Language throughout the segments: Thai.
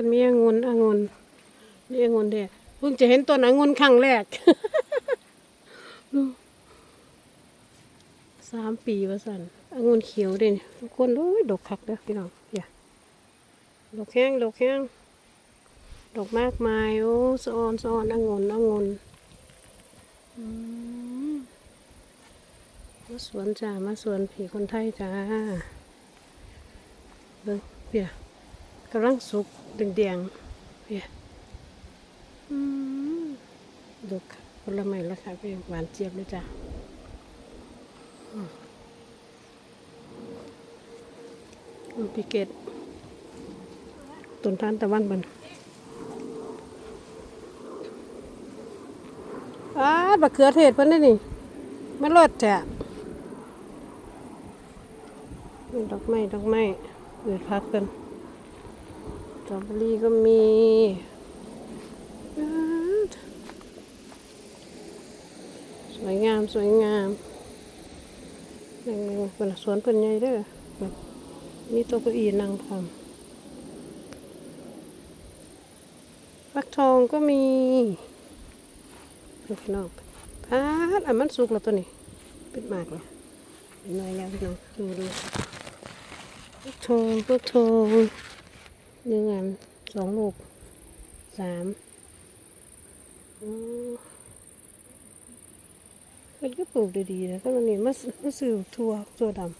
มันมีองุ่นองุ่นนี่องุ่นเด้เพิ่งจะเห็นต้นองุ่นครั้งแรกดูสามปีว่าสันองุ่นเขียวเด้นี่ทุกคนโอ้ยดกคักเด้อพี่น้องอย่าดกแห้งดกแห้งดกมากมายโอ้สะออนสะออนองุ่นองุ่นมมาสวนจ้ามาสวนผีคนไทยจ้าเบิ่งเปีย กำลังสุกแดงๆเปียดกค่ะผลไม้ราคาเป็นหวานเจี๊ยบเลยจ้าอืมอืมพิเกตต้นทานตะวันบันอ้าบักเขือเทศเพิ่นได้นี่มันรสแท้ดอกไม้ดอกไม้เกิดพักกัน ตรอเบอรี่ก็มีสวยงามสวยงามนั่งเป็นสวนเป็นใหญ่เด้อมีต๊ะเก้าอี้นั่งทำฟักทองก็มีลูกน้องพาดอะมันสุกแล้วตัวนี้เป็นมากเลยเป็นหน่อยแล้วพี่น้องดูดูพวกทองพวกทอง หนึ่งอันสองลูกสามมันก็ปลูกดีๆนะก็มันนี่มามาซื้อทั่วทั่วดำ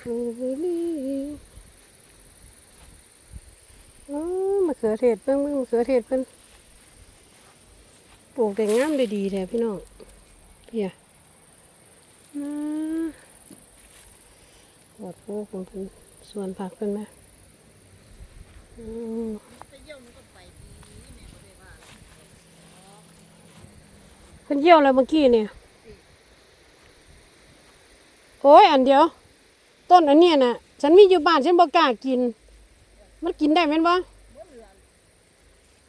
โอ้โอ้นี่อ๋อมะเขือเทศเพิ่งมะเขือเทศเพิ่นปลูกแต่งามได้ดีแท้พี่น้องเพีย อ่าปวดโพกของเพิ่นสวนผักเพิ่นไหมอืมเพิ่นเยี่ยวแล้วเมื่อกี้เนี่ย โอ้ยอันเดียว ต้นอันเนี้ยน่ะ ฉันมีอยู่บ้านฉันบ่กล้ากิน มันกินได้แม่นบ่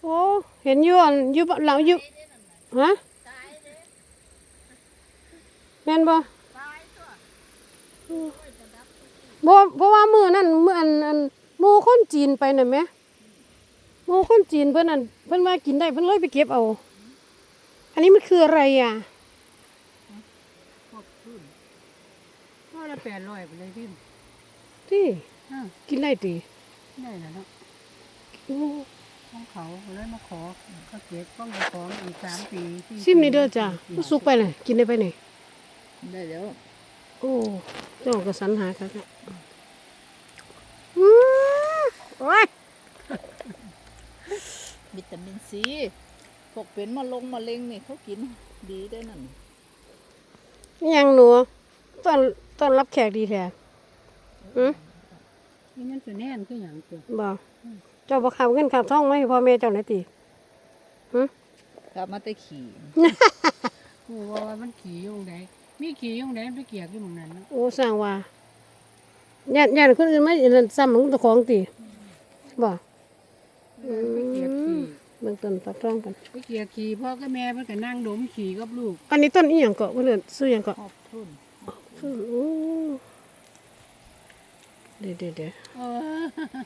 โอ้เห็นอยู่อันอยู่บ้านหลังอยู่ฮะแม่นบ่ บ่เพราะว่ามื้อนั้นมื้ออันอันหมู่คนจีนไปน่ะแหมหมู่คนจีนเพิ่นนั่นเพิ่นว่ากินได้เพิ่นเลยไปเก็บเอา อันนี้มันคืออะไรอะก็ละแปดร้อยไปเลยพี่ที่อ่ากินได้ติได้แล้วเนาะโอ้ของเขาเลยมาขอก็เก็บต้องไปของอีกสามปีสี่ซิมนี่เด้อจ้ะปีมันสุกไปเลยกินได้ไปนี่ได้แล้ว โอ้เจ้าก็สรรหาครับเนี่ยอืมโอ้ยวิตามินซีพวกเป็นมะลงมะเร็งนี่เขากินดีได้นั่นนี่ยังหนูตอนตอนรับแขกดีแท้อืมนี่มันจะแน่นคืออย่างตัวบ่เจ้าบ่ขับเงินขับท่องมาให้พ่อแม่เจ้าหน่อยติกลับมาแต่ขี่กูว่ามันขี่อยงได มีขี่อยงไดมันไปเกียกอยู่หมองนั้นเนาะโอ้สร้างว่าญาติญาติคนอื่นมาอันนั้นซ้ำของเจ้าของติบ่ไปเกียกขี่เบื้องต้นฟักทองกันไปเกียกขี่พ่อกับแม่เพิ่นก็นั่งดมขี่กับลูกอันนี้ต้นอีหยังเกาะเพิ่นเอิ้นซื้อหยังเกาะขอบทุนโอ้เดี๋ยวๆๆเออ